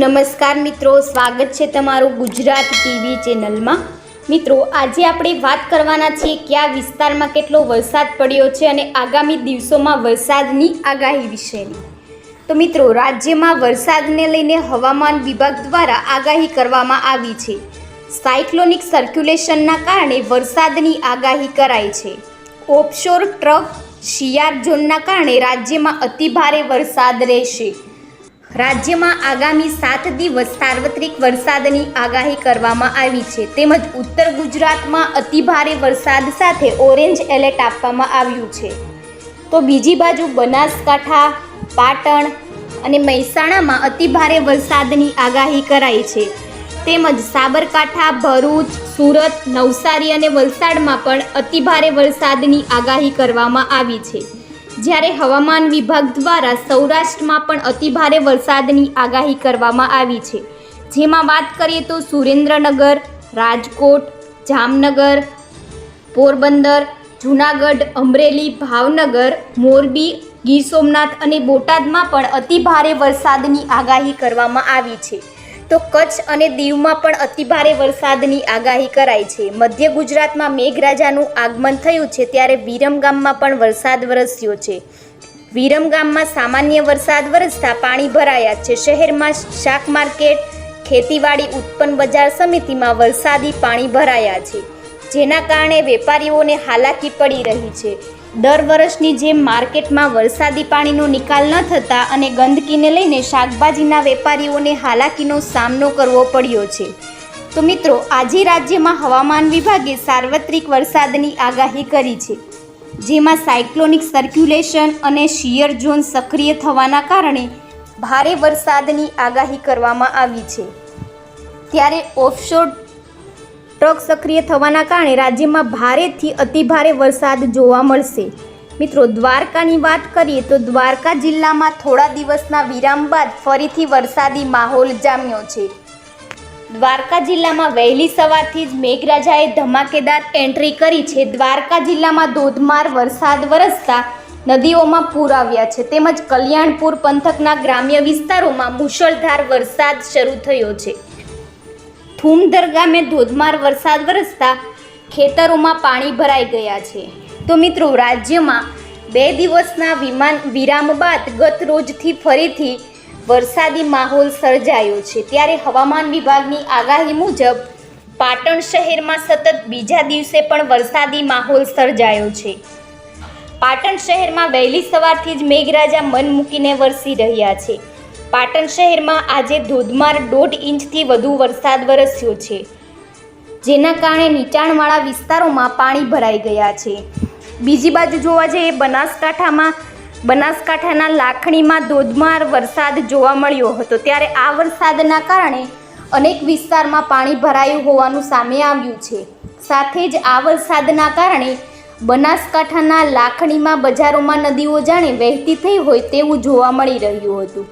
નમસ્કાર મિત્રો, સ્વાગત છે તમારું ગુજરાત ટીવી ચેનલમાં. મિત્રો, આજે આપણે વાત કરવાના છીએ કયા વિસ્તારમાં કેટલો વરસાદ પડ્યો છે અને આગામી દિવસોમાં વરસાદની આગાહી વિશેની. તો મિત્રો, રાજ્યમાં વરસાદને લઈને હવામાન વિભાગ દ્વારા આગાહી કરવામાં આવી છે. સાયક્લોનિક સર્ક્યુલેશનના કારણે વરસાદની આગાહી કરાઈ છે. ઓફશોર ટ્રક શિયાર ઝોનના કારણે રાજ્યમાં અતિભારે વરસાદ રહેશે. રાજ્યમાં આગામી સાત દિવસ સાર્વત્રિક વરસાદની આગાહી કરવામાં આવી છે. તેમજ ઉત્તર ગુજરાતમાં અતિભારે વરસાદ સાથે ઓરેન્જ એલર્ટ આપવામાં આવ્યું છે. તો બીજી બાજુ બનાસકાંઠા, પાટણ અને મહેસાણામાં અતિભારે વરસાદની આગાહી કરાઈ છે. તેમજ સાબરકાંઠા, ભરૂચ, સુરત, નવસારી અને વલસાડમાં પણ અતિભારે વરસાદની આગાહી કરવામાં આવી છે. જ્યારે હવામાન વિભાગ દ્વારા સૌરાષ્ટ્રમાં પણ અતિભારે વરસાદની આગાહી કરવામાં આવી છે. જેમાં વાત કરીએ તો સુરેન્દ્રનગર, રાજકોટ, જામનગર, પોરબંદર, જૂનાગઢ, અમરેલી, ભાવનગર, મોરબી, ગીર સોમનાથ અને બોટાદમાં પણ અતિભારે વરસાદની આગાહી કરવામાં આવી છે. તો કચ્છ અને દીવમાં પણ અતિભારે વરસાદની આગાહી કરાઈ છે. મધ્ય ગુજરાતમાં મેઘરાજાનું આગમન થયું છે ત્યારે વિરમગામમાં પણ વરસાદ વરસ્યો છે. વિરમગામમાં સામાન્ય વરસાદ વરસતા પાણી ભરાયા છે. શહેરમાં શાક માર્કેટ, ખેતીવાડી ઉત્પન્ન બજાર સમિતિમાં વરસાદી પાણી ભરાયા છે, જેના કારણે વેપારીઓને હાલાકી પડી રહી છે. દર વર્ષની જેમ માર્કેટમાં વરસાદી પાણીનો નિકાલ ન થતા અને ગંદકીને લઈને શાકભાજીના વેપારીઓને હાલાકીનો સામનો કરવો પડ્યો છે. તો મિત્રો, આજે રાજ્યમાં હવામાન વિભાગે સાર્વત્રિક વરસાદની આગાહી કરી છે. જેમાં સાયક્લોનિક સર્ક્યુલેશન અને શિયર ઝોન સક્રિય થવાના કારણે ભારે વરસાદની આગાહી કરવામાં આવી છે. ત્યારે ઓફશોર ટ્રક સક્રિય થવાના કારણે રાજ્યમાં ભારેથી અતિભારે વરસાદ જોવા મળશે. મિત્રો, દ્વારકાની વાત કરીએ તો દ્વારકા જિલ્લામાં થોડા દિવસના વિરામ બાદ ફરીથી વરસાદી માહોલ જામ્યો છે. દ્વારકા જિલ્લામાં વહેલી સવારથી જ મેઘરાજાએ ધમાકેદાર એન્ટ્રી કરી છે. દ્વારકા જિલ્લામાં ધોધમાર વરસાદ વરસતા નદીઓમાં પૂર આવ્યા છે. તેમજ કલ્યાણપુર પંથકના ગ્રામ્ય વિસ્તારોમાં મુશળધાર વરસાદ શરૂ થયો છે. થૂમધર ગામે ધોધમાર વરસાદ વરસતા ખેતરોમાં પાણી ભરાઈ ગયા છે. તો મિત્રો, રાજ્યમાં બે દિવસના વિમાન વિરામ બાદ ગત રોજથી ફરીથી વરસાદી માહોલ સર્જાયો છે. ત્યારે હવામાન વિભાગની આગાહી મુજબ, પાટણ શહેરમાં સતત બીજા દિવસે પણ વરસાદી માહોલ સર્જાયો છે. પાટણ શહેરમાં વહેલી સવારથી જ મેઘરાજા મન મૂકીને વરસી રહ્યા છે. પાટણ શહેરમાં આજે ધોધમાર દોઢ ઇંચથી વધુ વરસાદ વરસ્યો છે, જેના કારણે નીચાણવાળા વિસ્તારોમાં પાણી ભરાઈ ગયા છે. બીજી બાજુ જોવા જઈએ, બનાસકાંઠામાં, બનાસકાંઠાના લાખણીમાં ધોધમાર વરસાદ જોવા મળ્યો હતો. ત્યારે આ વરસાદના કારણે અનેક વિસ્તારમાં પાણી ભરાયું હોવાનું સામે આવ્યું છે. સાથે જ આ વરસાદના કારણે બનાસકાંઠાના લાખણીમાં બજારોમાં નદીઓ જાણે વહેતી થઈ હોય તેવું જોવા મળી રહ્યું હતું.